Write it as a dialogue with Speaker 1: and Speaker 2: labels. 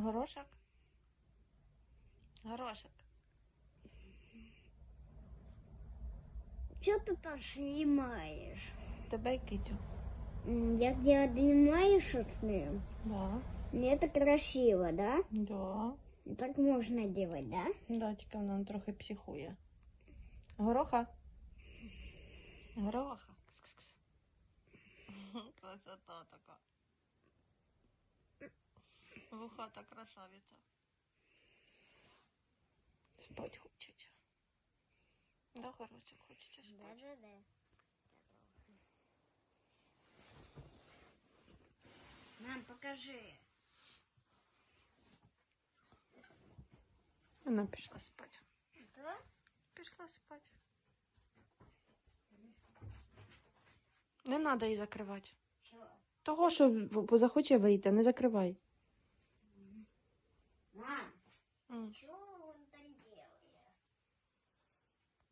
Speaker 1: Горошок? Горошок.
Speaker 2: Что ты там снимаешь?
Speaker 1: Тебе й китю.
Speaker 2: Я обнимаешь с ним?
Speaker 1: Да.
Speaker 2: Мне это красиво, да?
Speaker 1: Да.
Speaker 2: Так можно делать, да?
Speaker 1: Да, тільки вона трохи психує. Гороха. Гороха. Кс-кс-кс. Красота така. Вухата красавиця. Спать хочеться. Да, хороше, хочеться спати.
Speaker 2: Да-да-да. Мам, покажи.
Speaker 1: Вона пішла спати.
Speaker 2: Да?
Speaker 1: Пішла спати. Не треба її закривати.
Speaker 2: Чего?
Speaker 1: Того, що захоче вийти, не закривай.
Speaker 2: 嗯。